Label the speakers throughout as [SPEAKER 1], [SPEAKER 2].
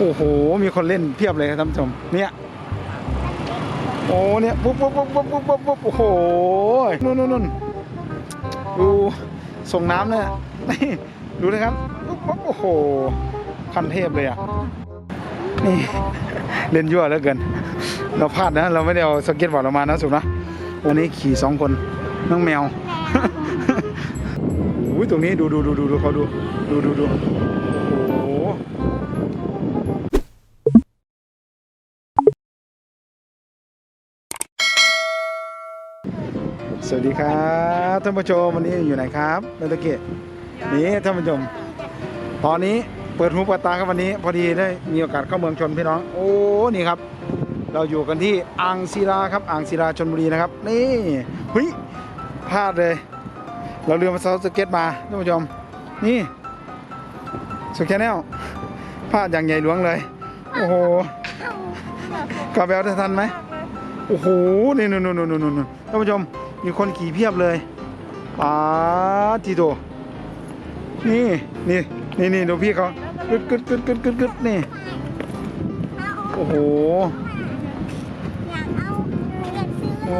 [SPEAKER 1] โอ้โห มีคนเล่นเพียบเลยครับท่านผู้ชม เนี่ย โอ้ เนี่ย ปุ๊บปุ๊บปุ๊บปุ๊บปุ๊บปุ๊บปุ๊บโอ้โห นู่นนู่นนู่นดูส่งน้ำเนี่ยดูนะครับปุ๊บปุ๊บโอ้โห คันเทพเลยอะ นี่ เล่นยั่วแล้วเกิน เราพลาดนะ เราไม่ได้เอาสเก็ตบอร์ดออกมานะสุนะวันนี้ขี่สองคนน้องแมวโอ้ยตรงนี้ดูดูดูดูดูเขาดูดูดูดูโอ้โห สวัสดีครับท่านผู้ชมวันนี้อยู่ไหนครับเมตเกะนี่ท่านผู้ชม ตอนนี้เปิดหูเปิดตาครับวันนี้ พอดีได้มีโอกาสเข้าเมืองชนพี่น้อง โอ้นี่ครับ เราอยู่กันที่อ่างศิลาครับอ่างศิลาชนบุรีนะครับนี่เฮ้ยพลาดเลย เราเรือมาเซาสเก็ตมาท่านผู้ชม นี่สเก็ตแนลพลาดอย่างใหญ่หลวงเลย โอ้โหกาแบลได้ทันไหมโอ้โหนี่นู่นนู่นนู่นนู่นท่านผู้ชม มีคนขี่เพียบเลยป้าทีโตนี่นี่นี่นี่ดูพี่เขากึดกึดกึดกึดกึดกึดนี่ โอ้โหโอ้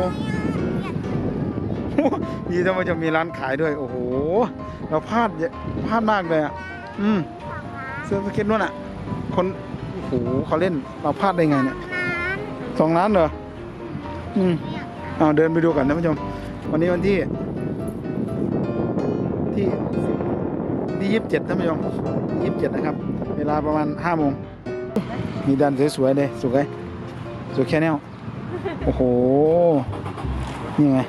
[SPEAKER 1] ดีท่านผู้ชมมีร้านขายด้วย โอ้โห เราพลาดเยอะพลาดมากเลยอะ อืมเสื้อสเก็ตนู่นอะ คน โอ้โหเขาเล่น เราพลาดได้ไงเนี่ยสองล้านเหรอ อืม เอาเดินไปดูกันท่านผู้ชม วันนี้วันที่ ที่ที่ยี่สิบเจ็ดท่านผู้ชมยี่สิบเจ็ดนะครับ เวลาประมาณห้าโมงมีดันสวยๆเลยสวยสวยแค่แนวโอ้โห นี่ไง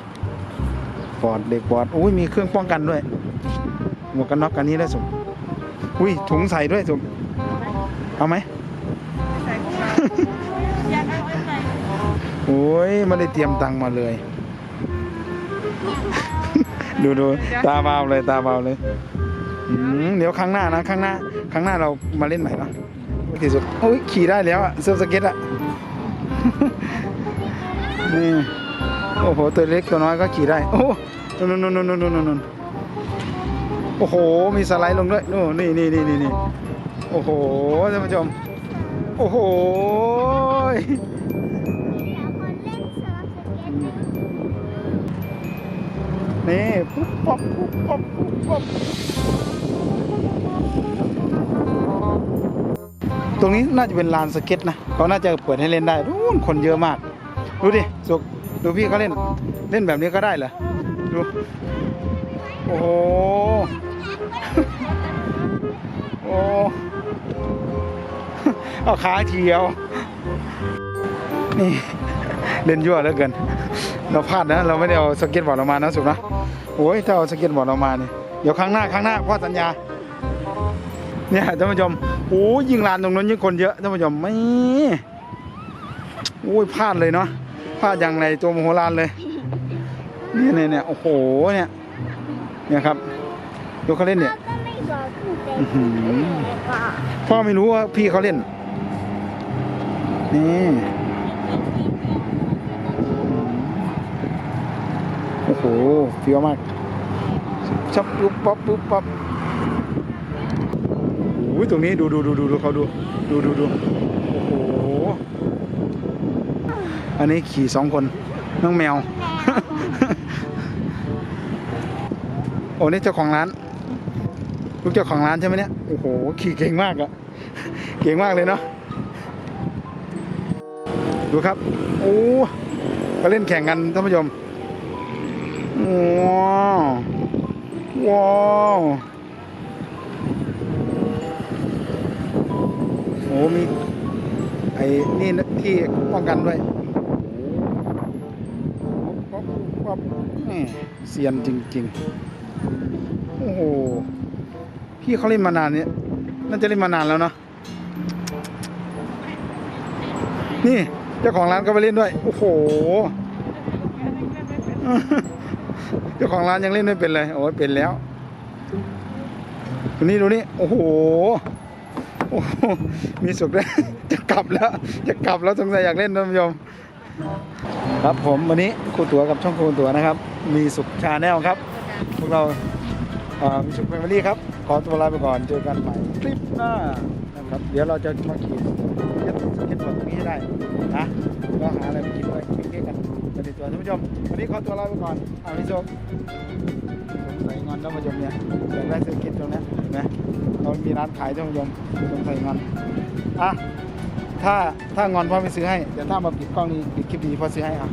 [SPEAKER 1] ปอดเด็กปอดอุ้ยมีเครื่องป้องกันด้วย หมวกกันน็อกกันนี้ได้สมอุ้ยถุงใส่ด้วยสมเอาไหม โอ้ยไม่ได้เตรียมตังค์มาเลย ดูดูตาเบาเลยตาเบาเลยอืมเดี๋ยวครั้งหน้านะครั้งหน้า ครั้งหน้าเรามาเล่นใหม่เนาะที่สุดโอ้ยขี่ได้แล้วอะเซิร์ฟสเก็ตอะนี่โอ้โหตัวเล็กตัวน้อยก็ขี่ได้ โอ้นู่นนู่นนู่นนู่นนู่นนู่นโอ้โห มีสไลด์ลงด้วยนู่นนี่นี่นี่นี่นี่โอ้โหท่านผู้ชม โอ้โห นี่ปุ๊บปั๊บปุ๊บปั๊บปุ๊บปั๊บตรงนี้น่าจะเป็นลานสเก็ตนะเขาน่าจะเปิดให้เล่นได้นู่นคนเยอะมาก ดูดิสุกดูพี่เขาเล่น เล่นแบบนี้ก็ได้เหรอดูโอ้โหโอ้เอาขาเทียวนี่เล่นยั่วแล้วเกิน เราพลาดนะ เราไม่ได้เอาสเก็ตบอร์ดออกมานะสุกนะโอ้ยถ้าเอาสเก็ตบอร์ดออกมาเนี่ยเดี๋ยวครั้งหน้าครั้งหน้าพ่อสัญญา เนี่ยท่านผู้ชมโอ้ยยิงลานตรงนั้นยิ่งคนเยอะท่านผู้ชมไม่โอ้ยพลาดเลยเนาะพลาดอย่างไรตัวมโหลานเลยเนี่ยเนี่ยเนี่ยโอ้โหเนี่ยเนี่ยครับดูเขาเล่นเนี่ยพ่อไม่รู้ว่าพี่เขาเล่นนี่ อ้โหเฟี้ยวมากชับปุ๊บปั๊บปุ๊บปั๊บโอ้ยตรงนี้ดูดูดูดูดูเขาดูดูดูดูโอ้โหอันนี้ขี่สองคนน้องแมว โอ้นี่เจ้าของร้านลูกเจ้าของร้านใช่ไหมเนี่ยโอ้โหขี่เก่งมากอะเก่งมากเลยเนาะดูครับโอ้ก็เล่นแข่งกันท่านผู้ชม ว้าวว้าวโอ้มีไอ้นี่นะที่ป้องกันด้วยปั๊บนี่เซียนจริง ๆ โอ้โห พี่เขาเล่นมานานเนี่ยน่าจะเล่นมานานแล้วเนาะนี่เจ้าของร้านก็ไปเล่นด้วย โอ้โห เจ้าของร้านยังเล่นไม่เป็นเลยโอ้ยเป็นแล้วดูนี่ดูนี่โอ้โหโอ้โหมีสุขด้วจะกลับแล้ว จะกลับแล้วสงสัยอยากเล่นท่านผู้ชมครับผมวันนี้ครูตัวกับช่องครูตัวนะครับ มีสุขชาแนลครับ พวกเราอ่ามีสุขแฟมิลี่ครับ ขอตัวลาไปก่อนเจอกันใหม่คลิปหน้านผู้ชมครับเดี๋ยวเราจะมาขี่เก็ตสเก็ตบอร์ดตรงนี้ให้ได้นะก็หาอะไรไปกินด้วยกินเค้กกัน ไปติดตัวท่านผู้ชม วันนี้ขอตัวลาไปก่อนอาพี่โชคสงสัยงอนท่านผู้ชมเนี่ยอยากได้ซื้อก็ตตรงนี้เห็นไหมเรามีร้านขายท่านผู้ชมสงสัยงอนอะถ้าถ้างอนพ่อไม่ซื้อให้เดี๋ยวถ้ามาปิดกล้องนี้ปิดคลิปนี้พ่อซื้อให้อะ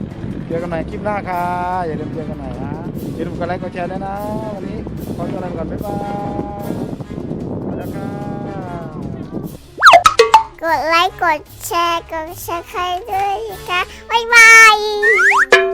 [SPEAKER 1] เจอกันใหม่คลิปหน้าค่ะอย่าลืมเจอกันใหม่นะอย่าลืมกดไลค์กดแชร์ด้วยนะ วันนี้ขอตัวลาไปก่อนบ๊ายบาย
[SPEAKER 2] ดไลค์ กดแชร์ กดซับสไครต์ด้วยนะคะ บ๊ายบาย